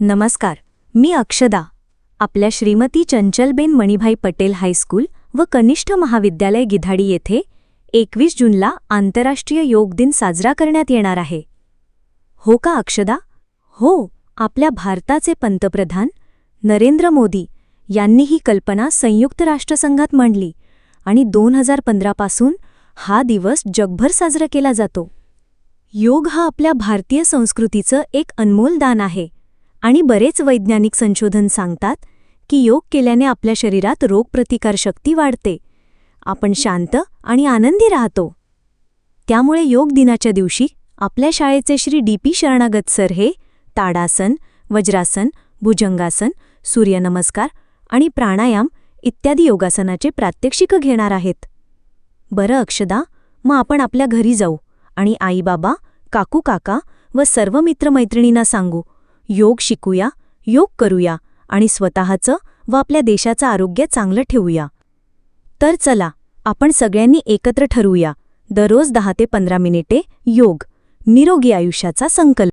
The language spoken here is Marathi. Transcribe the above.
नमस्कार मी अक्षदा आपल्या श्रीमती चंचलबेन मणिभाई पटेल हायस्कूल व कनिष्ठ महाविद्यालय गिधाडी येथे एकवीस जूनला आंतरराष्ट्रीय योग दिन साजरा करण्यात येणार आहे. हो का अक्षदा? हो आपल्या भारताचे पंतप्रधान नरेंद्र मोदी यांनी ही कल्पना संयुक्त राष्ट्रसंघात मांडली आणि दोन हजार पंधरापासून हा दिवस जगभर साजरा केला जातो. योग हा आपल्या भारतीय संस्कृतीचं एक अनमोल दान आहे. आणि बरेच वैज्ञानिक संशोधन सांगतात की योग केल्याने आपल्या शरीरात रोगप्रतिकारशक्ती वाढते. आपण शांत आणि आनंदी राहतो. त्यामुळे योग दिनाच्या दिवशी आपल्या शाळेचे Shri D P Sharanagat sir हे ताडासन वज्रासन भुजंगासन सूर्यनमस्कार आणि प्राणायाम इत्यादी योगासनाचे प्रात्यक्षिकं घेणार आहेत. बरं अक्षदा मग आपण आपल्या घरी जाऊ आणि आईबाबा काकू काका व सर्व मित्रमैत्रिणींना सांगू योग शिकूया योग करूया आणि स्वतःचं व आपल्या देशाचं आरोग्य चांगलं ठेवूया. तर चला आपण सगळ्यांनी एकत्र ठरवूया. दररोज दहा ते पंधरा मिनिटे योग निरोगी आयुष्याचा संकल्प.